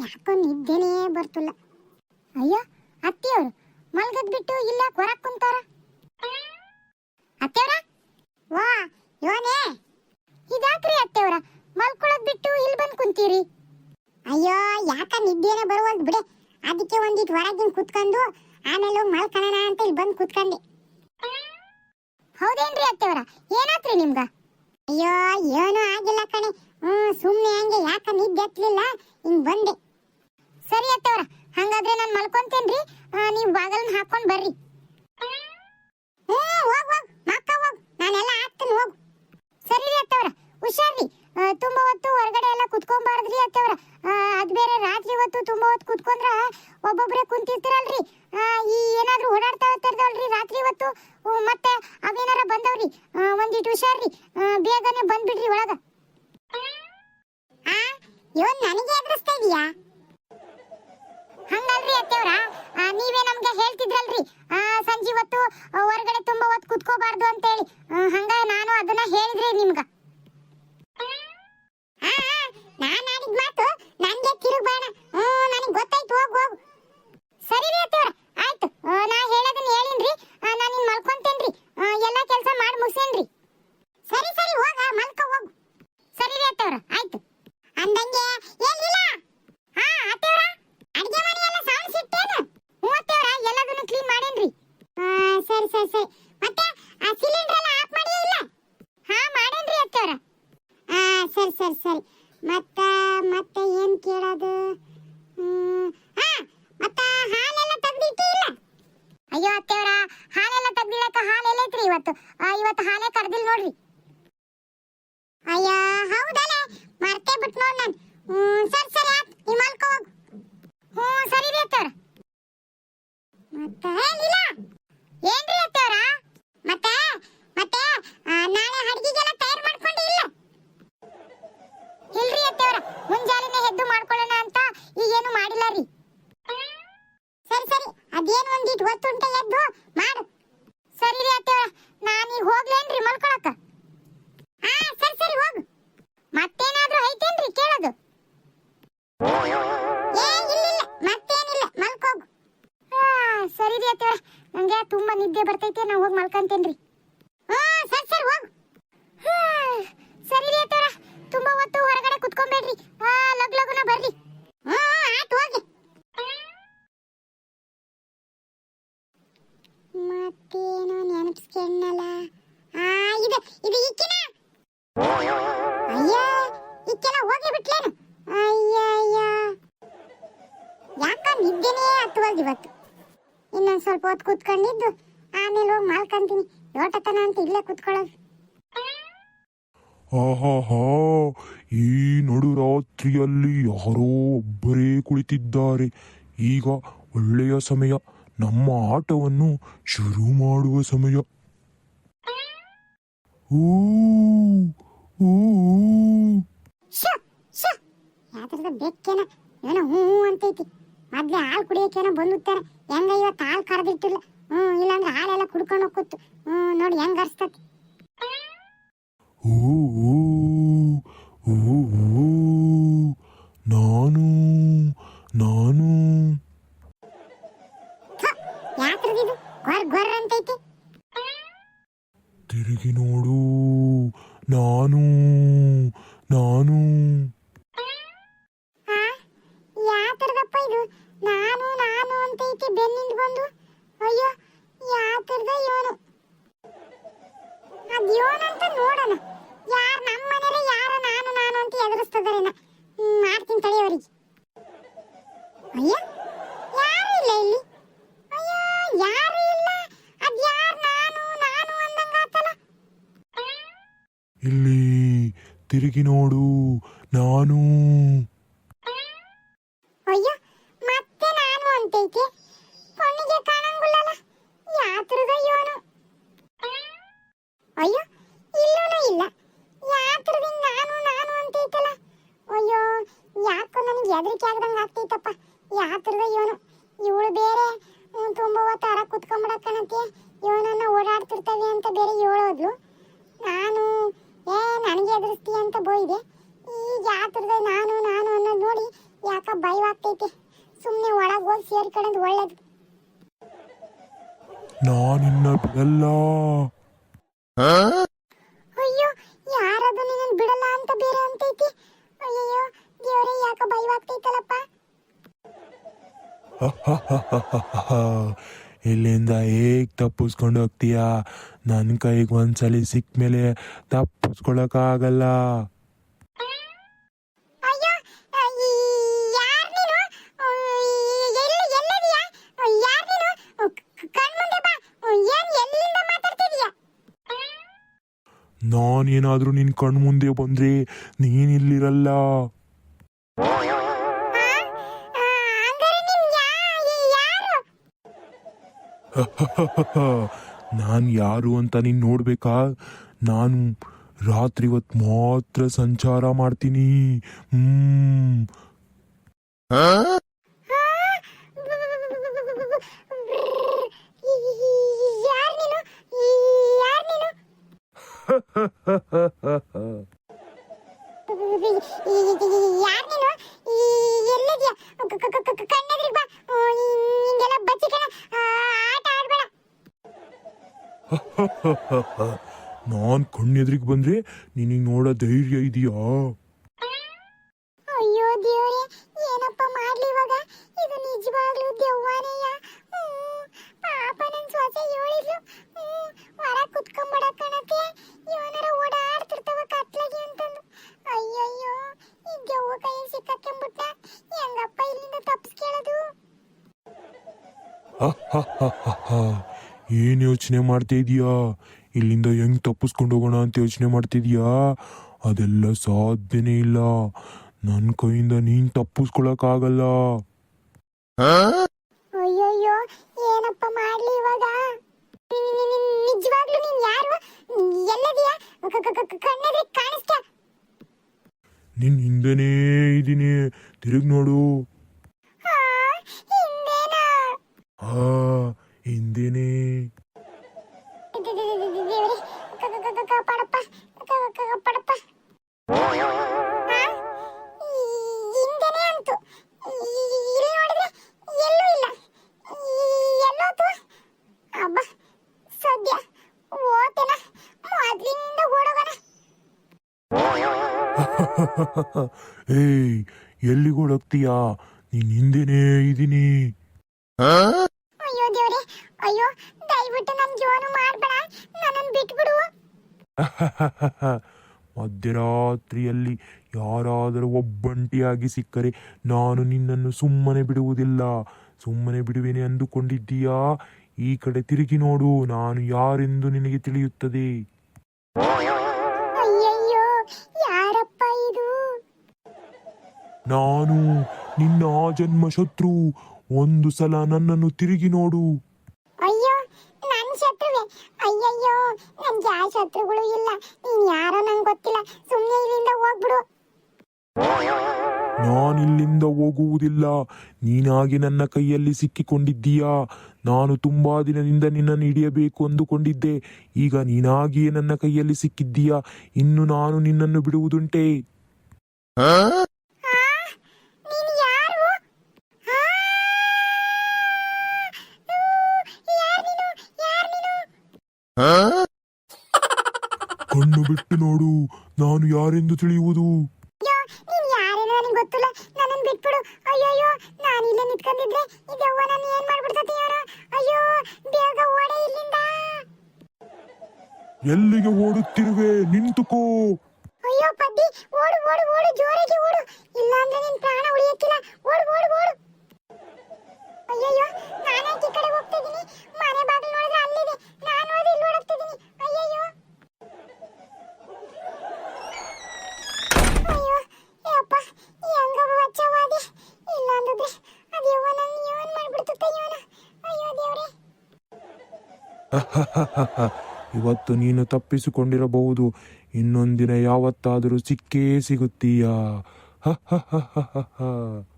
ಯಾಕೋ ನಿದ್ದೆನೇ ಬರ್ತಿಲ್ಲ. ಅಯ್ಯೋ, ಅತ್ತೆಯವರು, ಮಲ್ಗದ್ ಬಿಟ್ಟು ಇಲ್ಲ ಕೊರಕ್ ಕುಂತಾರ? ಅತ್ತೆಯವರ? ವಾ, ಯೋನೇ. ಇದಾಕ್ರಿ ಅತ್ತೆಯವರ, ಮಲ್ಕೊಳದ್ ಬಿಟ್ಟು ಇಲ್ಲಿ ಬಂದ್ ಕುಂತೀರಿ? ಅಯ್ಯೋ, ಯಾಕ ನಿದ್ದೆನೇ ಬರುವಲ್ದು ಬಿಡೆ. ಅದಕ್ಕೆ ಒಂದಿಟ್ ಹೊರಗಿನ ಕುತ್ಕೊಂಡು, ಆಮೇಲೆ ಮಲ್ಕಣ ಅಂತ ಇಲ್ಲಿ ಬಂದ್ ಕುತ್ಕೊಂಡೆ. ಹೌದೇನ್ರಿ ಅತ್ತೆಯವರ, ಏನಾತ್ರಿ ನಿಮ್ಗ? ಅಯ್ಯೋ, ಏನೂ ಆಗಿಲ್ಲ ಕಣೆ. ಹ್ಮ್, ಸುಮ್ನೆ ಹಂಗೆ ಯಾಕ ನಿದ್ದೆ ಹತ್ಲಿಲ್ಲ? ಹಿಂಗ್ ಬಂದೆ. ಸರಿ ಅತ್ತವ್ರ, ಹಂಗಾದ್ರೆ ನಾನು ಮಲ್ಕೊಂತೇನ್ರಿ? ನೀವ್ ಬಾಗಲ್ನ ಹಾಕೊಂಡ್ ಬರ್ರಿ. ಹ್ಞೂ, ಹೋಗ್ ಹೋಗ್, ಮಕ್ಕ, ಹೋಗ್. ನಾನೆಲ್ಲ ಹಾಕ್ತೀನಿ, ಹೋಗ್. ಸರಿ ರೀ ಅತ್ತವ್ರ, ಹುಷಾರ್ರಿ. ರೀ ತುಂಬಾ ಹೊತ್ತು ಹೊರಗಡೆ ಎಲ್ಲ ಕುತ್ಕೊಂಬಾರ್ದ್ರಿ ಅತ್ತವ್ರ. ಅದು ಬೇರೆ ರಾತ್ರಿ ಹೊತ್ತು ತುಂಬಾ ಹೊತ್ತು ಕುತ್ಕೊಂಡ್ರ ಒಬ್ಬೊಬ್ರೆ ಕುಂತಿರ್ತೀರಲ್ರಿ. ಈ ಏನಾದ್ರೂ ಓಡಾಡ್ತಾ ಇರ್ತಾರಲ್ರಿ ರಾತ್ರಿ ಹೊತ್ತು. ಮತ್ತೆ ಅವೇನಾರ ಬಂದವ್ರಿ? ಒಂದಿಟ್ಟು ಒಂದಿಟ್ ಹುಷಾರ್ರಿ. ಬೇಗನೆ ಬಂದ್ಬಿಡ್ರಿ ಒಳಗ. ಇವನ್ ನನಗೆ ಎದುರಿಸ್ತಾ ಇದೀಯಾ? ಹಂಗಲ್ರಿ ಅತ್ತೆವ್ರ? ನೀವೇ ನಮ್ಗೆ ಹೇಳ್ತಿದ್ರಲ್ರಿ. ಸಂಜೆ ಹೊತ್ತು ಹೊರಗಡೆ ತುಂಬಾ ಹೊತ್ತು ಕುತ್ಕೋಬಾರ್ದು ಅಂತ ಹೇಳಿ ಹಂಗ ನಾನು ಅದನ್ನ ಹೇಳಿದ್ರಿ ನಿಮ್ಗ. ನಾನ್ ಆಡಿದ್ ಮಾತು ನನ್ಗೆ ತಿರುಗ್ಬೇಡ ಹ್ಮ್ ನನಗೆ ಗೊತ್ತಾಯ್ತು ಹೋಗ್ ಹೋಗ್ ಸರಿ ರೀ ಅತ್ತೆವ್ರ ಆಯ್ತು ಆ, ನಾ ಹೇಳೋದನ್ನ ಹೇಳಿನ್ರಿ ಆ, ನಾನ್ ಇನ್ ಮಲ್ಕೊಂತೇನ್ರಿ ಆ, ಎಲ್ಲಾ ಕೆಲಸ ಮಾಡಿ ಮುಗಿಸೇನ್ರಿ ಸರಿ ಸರಿ ಹೋಗ ಮಲ್ಕೋ ಹೋಗು ಸರಿ ರೀ ಅತ್ತೆವ್ರ ಆಯ್ತು ಅಂದಂಗೆ ಏನಿಲ್ಲ ಹಾ ಅತ್ತೆವ್ರ ಅಡಿಗೆ ಮನೆ ಎಲ್ಲ ಸೌಂಡ್ ಸಿಟ್ಟೇನು ಹ್ಞೂ ಅತ್ತೆವ್ರ ಎಲ್ಲದನ್ನು ಕ್ಲೀನ್ ಮಾಡೇನ್ರಿ ಆ, ಸರಿ ಸರಿ ಸರಿ ಮತ್ತೆ ಆ ಸಿಲಿಂಡರ್ ಎಲ್ಲ ಆಫ್ ಮಾಡಿ ಇಲ್ಲ ಹಾ ಮಾಡೇನ್ರಿ ಅತ್ತೆವ್ರ ಆ ಸರಿ ಸರಿ ಸರಿ ಮತ್ತ ಮತ್ತೆ ಏನ್ ಕೇಳೋದು ಹ್ಮ್, ಹಾ ಮತ್ತ ಹಾಲೆಲ್ಲ ತೆಗ್ದಿಟ್ಟಿ ಇಲ್ಲ ಅತ್ತೆವ್ರ ಹಾಲೆಲ್ಲ ತೆಗ್ದಿಡಕ ಹಾಲು ಎಲ್ಲೈತ್ರಿ ಇವತ್ತು. ಇವತ್ತು ಹಾಲೆ ಕರ್ದಿಲ್ ನೋಡ್ರಿ. ಅಯ್ಯ ಹೌದಲ್ಲ ಮರ್ತೇ ಬಿಟ್ ನೋಡ್ ನಾನು. ಸರಿ ಸರಿ ಆತ್ ನೀ ಮಲ್ಕೋ ಹೋಗು. ಹ್ಞೂ ಸರಿ ರೀ ಅತ್ತವ್ರ. ಮತ್ತೆ ಏನಿಲ್ಲ. ಏನ್ರಿ ಅತ್ತವ್ರ? ಮತ್ತೆ ಮತ್ತೆ ಆ, ನಾಳೆ ಅಡ್ಗಿಗೆಲ್ಲ ತಯಾರು ಮಾಡ್ಕೊಂಡಿ ಇಲ್ಲ ಇಲ್ರಿ ಅತ್ತವ್ರ ಮುಂಜಾನೆನೆ ಎದ್ದು ಮಾಡ್ಕೊಳ್ಳೋಣ ಅಂತ ಈಗೇನು ಮಾಡಿಲ್ಲ ರೀ ಸರಿ ಸರಿ ಅದೇನು ಒಂದಿಟ್ಟು ಹೊತ್ತುಂಟೆ ಎದ್ದು ಮಾಡು ಸರಿ ರೀ ಅತ್ತವ್ರ ನಾನೀಗ ಹೋಗ್ಲೇನ್ರಿ ಮಲ್ಕೊಳಕ ಆ ಸರಿ ಸರಿ ಹೋಗು ಮತ್ತೇನಾದ್ರೂ ಐತೇನ್ರಿ ಕೇಳೋದು ಏ ಇಲ್ಲಿಲ್ಲ ಮತ್ತೇನಿಲ್ಲ ಮಲ್ಕೋಗು ಆ, ಸರಿ ರೀ ಅತ್ತವ್ರ ನಂಗೆ ತುಂಬಾ ನಿದ್ದೆ ಬರ್ತೈತೆ ನಾ ಹೋಗಿ ಮಲ್ಕಂತೇನ್ರಿ. ಹಾ, ಸರಿ ಸರಿ, ಹೋಗು. ಸರಿ ರೀ ತುಂಬಾ ಹೊತ್ತು ಹೊರಗಡೆ ಕುತ್ಕೊಂಬೇಡ್ರಿ. ಆ ಲಗ್ ಲಗುನ ಬರ್ರಿ. ಹಾ, ಆಯ್ತು, ಹೋಗಿ. ಮತ್ತೇನೋ ನೆನಪಿಸ್ಕೊಂಡಲ್ಲ ಆ, ಇದು ಇದು ಇಕ್ಕಿನ ಅಯ್ಯ ಇಕ್ಕೆಲ್ಲ ಹೋಗಿ ಬಿಟ್ಲೇನು? ಅಯ್ಯ ಅಯ್ಯ ಯಾಕ ನಿದ್ದೆನೇ ಹತ್ತುವಲ್ದು ಇವತ್ತು? ಇನ್ನೊಂದ್ ಸ್ವಲ್ಪ ಹೊತ್ತು ಕೂತ್ಕೊಂಡಿದ್ದು ಆಮೇಲೆ ಹೋಗಿ ಮಾಲ್ಕಂತೀನಿ. ಯೋಟತನ ಅಂತ ಇಲ್ಲೇ ಕುತ್ಕೊಳ್ಳೋದು. ಆಹಾಹಾ ಈ ನಡುರಾತ್ರಿಯಲ್ಲಿ ಯಾರೋ ಒಬ್ಬರೇ ಕುಳಿತಿದ್ದಾರೆ. ಈಗ ಒಳ್ಳೆಯ ಸಮಯ. ನಮ್ಮ ಆಟವನ್ನು ಶುರು ಮಾಡುವ ಸಮಯ. ಊ ಊ ಯಾವ್ದ್ರದ ಬೆಕ್ಕೇನ ಏನೋ ಹ್ಞೂ ಅಂತೈತಿ. ಮೊದ್ಲೇ ಹಾಲು ಕುಡಿಯೋಕೇನೋ ಬಂದುತ್ತಾನೆ ಹೆಂಗ ಇವತ್ತು ಹಾಲು ಕರೆದಿಟ್ಟಿಲ್ಲ. ಹ್ಞೂ ಇಲ್ಲಾಂದ್ರೆ ಹಾಲೆಲ್ಲ ಕುಡ್ಕೊಂಡು ಹೋಗ್ಕೂತು ಹ್ಞೂ ನೋಡಿ ಹೆಂಗ್ ಅರ್ಸ್ತತಿ. ಊ ಊ ಊ ಊ. ನಾನು ನಾನು. ಯಾಕ್ರದಿದು ಗೊರ್ ಗೊರ್ ಅಂತೈತಿ ತಿರುಗಿ ನೋಡು. ನಾನು ನಾನು. ಯಾತರದಪ್ಪ ಇದು? ನಾನು ನಾನು ಅಂತೈತಿ ಬೆನ್ನಿಂದ ಬಂದು ಅಯ್ಯೋ ಯಾತರದ ಇವನು ಅದ್ ಇವನಂತ ನೋಡೋಣ ಯಾರ್ ನಮ್ಮ ಮನೇಲಿ ಯಾರ ನಾನು ನಾನು ಅಂತ ಎದುರಿಸ್ತದಾರೇನ ಹ್ಮ್, ಮಾಡ್ತೀನಿ ತಡಿ ಅವರಿಗೆ ಅಯ್ಯ ಯಾರು ಇಲ್ಲ ಇಲ್ಲಿ ಅಯ್ಯೋ ಯಾರು ಇಲ್ಲ ಅದ್ ಯಾರ್ ನಾನು ನಾನು ಅಂದಂಗಾತಲ್ಲ ಇಲ್ಲಿ ತಿರುಗಿ ನೋಡು ನಾನು. ಅಯ್ಯೋ ಮತ್ತೆ ನಾನು ಅಂತೈತಿ? ಕಣ್ಣಿಗೆ ಕಾಣಂಗಿಲ್ಲಲ್ಲ ಯಾತ್ರದ ಇವನು. ಅಯ್ಯೋ ಇಲ್ಲೂನು ಇಲ್ಲ. ಯಾತ್ರದಿಂದ ನಾನು ನಾನು ಅಂತೈತಲ್ಲ. ಅಯ್ಯೋ ಯಾಕೋ ನನಗೆ ಹೆದರಿಕೆ ಆಗ್ದಂಗೆ ಆಗ್ತೈತಪ್ಪ. ಯಾತ್ರದ ಇವನು. ಇವಳು ಬೇರೆ ಹ್ಮ್, ತುಂಬಾ ಹೊತ್ತು ಅರ ಕುತ್ಕೊಂಡ್ಬಿಡಕ್ಕನಂತೆ ಇವನನ್ನ ಓಡಾಡ್ತಿರ್ತವೆ ಅಂತ ಬೇರೆ ಹೇಳೋದ್ಲು. ನನಗೆ ಎದುರಿಸ್ತೀಯ ಅಂತ ಬೋಯಿದೆ. ಈಗ ಯಾತ್ರದ ನಾನು ನಾನು ಅನ್ನೋದು ನೋಡಿ ಯಾಕ ಭಯವಾಗ್ತೈತೆ. ಸುಮ್ಮನೆ ಒಳಗೆ ಹೋಗಿ ಸೇರ್ಕೊಳ್ಳೋದು ಒಳ್ಳೇದು. ನಾನಿನ್ನ ಬಿಡಲ್ಲ. ಅಯ್ಯೋ ಯಾರದು ನಿನ್ನ ಬಿಡಲ್ಲ ಅಂತ ಬೇರೆ ಅಂತೈತಿ. ಅಯ್ಯಯ್ಯೋ ದೇವರೇ ಯಾಕ ಭಯವಾಗ್ತೈತಲ್ಲಪ್ಪ. ಇಲ್ಲಿಂದ ಹೇಗ್ ತಪ್ಪಿಸ್ಕೊಂಡು ಹೋಗ್ತೀಯಾ? ನನ್ನ ಕೈಗೆ ಒಂದ್ಸಲಿ ಸಿಕ್ಕ ಮೇಲೆ ತಪ್ಪಿಸ್ಕೊಳಕ್ಕಾಗಲ್ಲ ನಾನೇನಾದ್ರೂ ನಿನ್ ಕಣ್ ಮುಂದೆ ಬಂದ್ರೆ ನೀನಿಲ್ಲಿರಲ್ಲ. ನೀನ್ ಯಾರು ಅಂತ ನೀನು ನೋಡಬೇಕಾ? ನಾನು ರಾತ್ರಿ ಹೊತ್ತು ಮಾತ್ರ ಸಂಚಾರ ಮಾಡ್ತೀನಿ. ಹ್ಮ್. ಕಣ್ಣೆದ್ರಿಗೆ ಬಾ ನಿಂಗೆಲ್ಲ ಬಚ್ಚಿಕಣ ನಾನ್ ಕಣ್ಣೆದ್ರಿಗೆ ಬಂದ್ರೆ ನಿನಗೆ ನೋಡೋ ಧೈರ್ಯ ಇದೆಯಾ? ಅಯ್ಯೋ ದೇವ್ರೆ ಏನಪ್ಪ ಮಾಡ್ಲಿ ಇವಾಗ? ಇದು ನಿಜವಾಗ್ಲೂ ದೆವ್ವಾನೆಯ? ಪಾಪ ನನ್ ಸೊಸೆ ಹೇಳಿದ್ಲು. ಹೊರ ಕುತ್ಕೊಂಬಿಡ ಕಣತೆ ಇವನರ ಓಡಾಡ್ತಿರ್ತಾವ ಕತ್ಲಾಗಿ ಅಂತಂದು. ಅಯ್ಯಯ್ಯೋ ಈ ದೆವ್ವ ಕೈ ಸಿಕ್ಕಾಕೊಂಬಿಟ್ಟ ಹೆಂಗಪ್ಪ ಇಲ್ಲಿಂದ ತಪ್ಪಿಸ್ಕೊಳ್ಳೋದು ಏನ್ ಯೋಚನೆ ಮಾಡ್ತಾ ಇದೀಯಾ? ಇಲ್ಲಿಂದ ಹೆಂಗ್ ತಪ್ಪಿಸ್ಕೊಂಡು ಹೋಗೋಣ ಅಂತ ಯೋಚನೆ ಮಾಡ್ತಿದ್ಯಾ ಅದೆಲ್ಲ ಸಾಧ್ಯನೇ ಇಲ್ಲ. ನನ್ನ ಕೈಯಿಂದ ನೀನ್ ತಪ್ಪಿಸ್ಕೊಳಕ್ಕಾಗಲ್ಲ ಅಯ್ಯಯ್ಯೋ ಏನಪ್ಪ ಮಾಡ್ಲಿ ಇವಾಗ? ನಿ- ನಿ- ನಿ- ನಿಜವಾಗ್ಲೂ ನೀನ್ ಯಾರು? ಎಲ್ಲದಿಯಾ? ಕಾಣಿಸ್ತಾ ನಿನ್ ಹಿಂದೆನೇ ಇದೀನಿ ತಿರುಗ್ ನೋಡು. ಏಯ್ ಎಲ್ಲಿಗೆ ಓಡೋಗ್ತೀಯಾ ನೀನ್ ಹಿಂದೆನೇ ಇದೀನಿ. ಅಯ್ಯೋ ದೇವ್ರೆ ಅಯ್ಯೋ ದಯವಿಟ್ಟು ನನ್ ಜೋನು ಮಾಡ್ಬೇಡ. ನನ್ನನ್ನು ಬಿಟ್ಬಿಡು. ಮಧ್ಯರಾತ್ರಿಯಲ್ಲಿ ಯಾರಾದರೂ ಒಬ್ಬಂಟಿಯಾಗಿ ಸಿಕ್ಕರೆ ನಾನು ನಿನ್ನನ್ನು ಸುಮ್ಮನೆ ಬಿಡುವುದಿಲ್ಲ. ಸುಮ್ಮನೆ ಬಿಡುವೆನೆ ಅಂದುಕೊಂಡಿದ್ದೀಯಾ? ಈ ಕಡೆ ತಿರುಗಿ ನೋಡು ನಾನು ಯಾರೆಂದು ನಿನಗೆ ತಿಳಿಯುತ್ತದೆ? ನಾನು ನಿನ್ನ ಜನ್ಮ ಶತ್ರು ಒಂದು ಸಲ ನನ್ನನ್ನು ತಿರುಗಿ ನೋಡು. ಅಯ್ಯೋ ನನ್ ಶತ್ರುವೆ. ಅಯ್ಯಯ್ಯೋ ನನ್ಗೆ ಯಾವ ಶತ್ರುಗಳು ಇಲ್ಲ. ನೀನ್ ಯಾರೋ ನಂಗೆ ಗೊತ್ತಿಲ್ಲ. ಸುಮ್ಮನೆ ಇಲ್ಲಿಂದ ಹೋಗ್ಬಿಡು. ನಾನಿಲ್ಲಿಂದ ಹೋಗುವುದಿಲ್ಲ. ನೀನಾಗಿ ನನ್ನ ಕೈಯಲ್ಲಿ ಸಿಕ್ಕಿಕೊಂಡಿದ್ದೀಯಾ? ನಾನು ತುಂಬಾ ದಿನದಿಂದ ನಿನ್ನನ್ನು ಹಿಡಿಯಬೇಕು ಅಂದುಕೊಂಡಿದ್ದೆ. ಈಗ ನೀನಾಗಿಯೇ ನನ್ನ ಕೈಯಲ್ಲಿ ಸಿಕ್ಕಿದ್ದೀಯಾ? ಇನ್ನು ನಾನು ನಿನ್ನನ್ನು ಬಿಡುವುದುಂಟೆ ಆ, ನೀನ್ ಯಾರು ಆ, ಊ, ಯಾರ್ ನೀನು ಯಾರ್ ನೀನು ಕಣ್ಣು ಬಿಟ್ಟು ನೋಡು ನಾನು ಯಾರೆಂದು ತಿಳಿಯುವುದು? ಅಯ್ಯೋ ನೀನ್ ಯಾರೇನೋ ನನಗೆ ಗೊತ್ತಿಲ್ಲ. ನನ್ನನ್ನು ಬಿಟ್ಬಿಡು. ಅಯ್ಯಯ್ಯೋ ನಾನು ಇಲ್ಲೇ ನಿಂತ್ಕೊಂಡಿದ್ರೆ ಇದೆವ್ವ ನಾನು ಏನ್ ಮಾಡ್ಬಿಡ್ತತಿ ಯಾರೋ ಅಯ್ಯೋ ಬೇಗ ಓಡೆ ಇಲ್ಲಿಂದ. ಎಲ್ಲಿಗೆ ಓಡುತ್ತಿರುವೆ? ನಿಂತುಕೋ. ಅಯ್ಯೋ ಪದ್ದಿ ಓಡು ಓಡು ಓಡು ಜೋರಾಗಿ ಓಡು. ಇಲ್ಲಾಂದ್ರೆ ನಿನ್ ಪ್ರಾಣ ಉಳಿಯಕ್ಕಿಲ್ಲ ಓಡು ಓಡು ಓಡು. ಅಯ್ಯಯ್ಯೋ ನಾನೇ ಈ ಕಡೆ ಹೋಗ್ತಿದ್ದೀನಿ ಮನೆ ಬಾಗಿಲು ನೋಡಿದ್ರೆ ಅಲ್ಲಿದೆ. ನಾನು ಇವತ್ತು ನೀನು ತಪ್ಪಿಸಿಕೊಂಡಿರಬಹುದು. ಇನ್ನೊಂದಿನ ಯಾವತ್ತಾದರೂ ಸಿಕ್ಕೇ ಸಿಗುತ್ತೀಯಾ? ಹ ಹ ಹ ಹ ಹ.